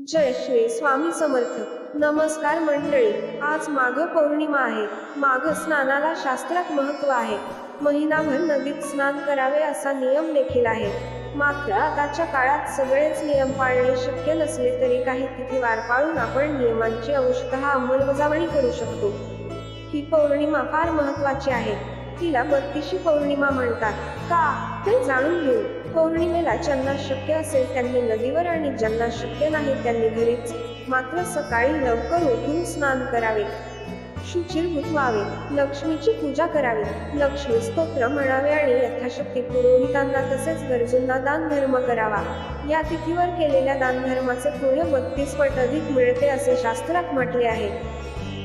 जय श्री स्वामी समर्थ. नमस्कार मंडळी आज माघ पौर्णिमा आहे. माघ स्नानाला शास्त्रात महत्त्व आहे. महिनाभर नदीत स्नान करावे असा नियम देखील आहे. मात्र आताच्या काळात सगळेच नियम पाळणे शक्य नसले तरी काही तिथीवार पाळून आपण नियमांची अंशतः अंमलबजावणी करू शकतो. ही पौर्णिमा फार महत्वाची आहे. तिला बत्तीशी पौर्णिमा म्हणतात. का? ते जाणून घेऊ. पौर्णिमेला ज्यांना शक्य असेल त्यांनी नदीवर आणि ज्यांना शक्य नाही त्यांनी घरीच मात्र सकाळी लवकर उठून स्नान करावे. शुचिर व्हावे लक्ष्मीची पूजा करावी. लक्ष्मी स्तोत्र म्हणावे आणि यथाशक्ती पुरोहितांना तसेच गरजूंना दानधर्म करावा. या तिथीवर केलेल्या दानधर्माचे पुण्य बत्तीस पट अधिक मिळते असे शास्त्रात म्हटले आहे.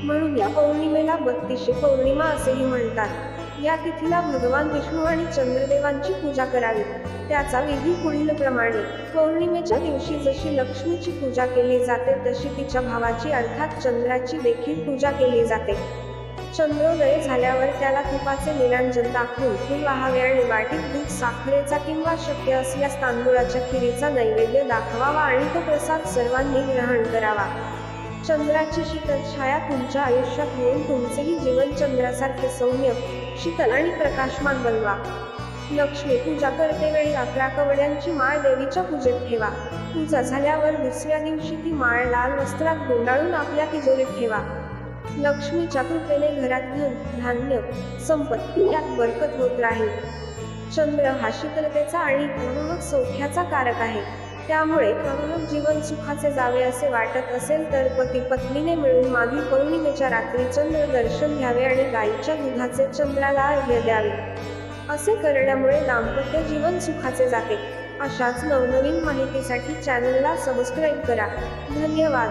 म्हणून या पौर्णिमेला बत्तीशी पौर्णिमा असेही म्हणतात. या तिथीला भगवान विष्णू आणि चंद्रदेवांची पूजा करावी. त्याचा विधी पुढील प्रमाणे पौर्णिमेच्या दिवशी जशी लक्ष्मीची पूजा केली जाते तशी तिच्या भावाची अर्थात चंद्राची देखील पूजा केली जाते. चंद्रोदय झाल्यावर त्याला तुपाचे निरांजन दाखवून फुल वाहावे आणि वाटीत दूध साखरेचा किंवा शक्य असल्यास तांदूळाच्या खिरीचा नैवेद्य दाखवावा आणि तो प्रसाद सर्वांनी ग्रहण करावा. चंद्राची शीतल छाया तुमच्या आयुष्यात होऊन तुमचेही जीवन चंद्रासारखे सौम्य शीतल आणि प्रकाशमान बनवा लक्ष्मी पूजा करते वेळी अकरा कवड्यांची माळ देवीच्या पूजेत ठेवा. पूजा झाल्यावर दुसऱ्या दिवशी ती माळ लाल वस्त्रात गुंडाळून आपल्या तिजोरीत ठेवा. लक्ष्मीच्या कृपेने घरात धन धान्य संपत्ती यात बरकत होत राहील. चंद्र हा शीतलतेचा आणि प्रमुख सौख्याचा कारक आहे. त्यामुळे प्रमुख जीवन सुखाचे जावे असे वाटत असेल तर पती पत्नीने मिळून मागील पौर्णिमेच्या रात्री चंद्र दर्शन घ्यावे आणि गायीच्या दुधाचे चंद्राला अर्घ्य द्यावे. असे करण्यामुळे दाम्पत्य जीवन सुखाचे जाते. अशाच नवनवीन माहितीसाठी चॅनलला सबस्क्राईब करा. धन्यवाद.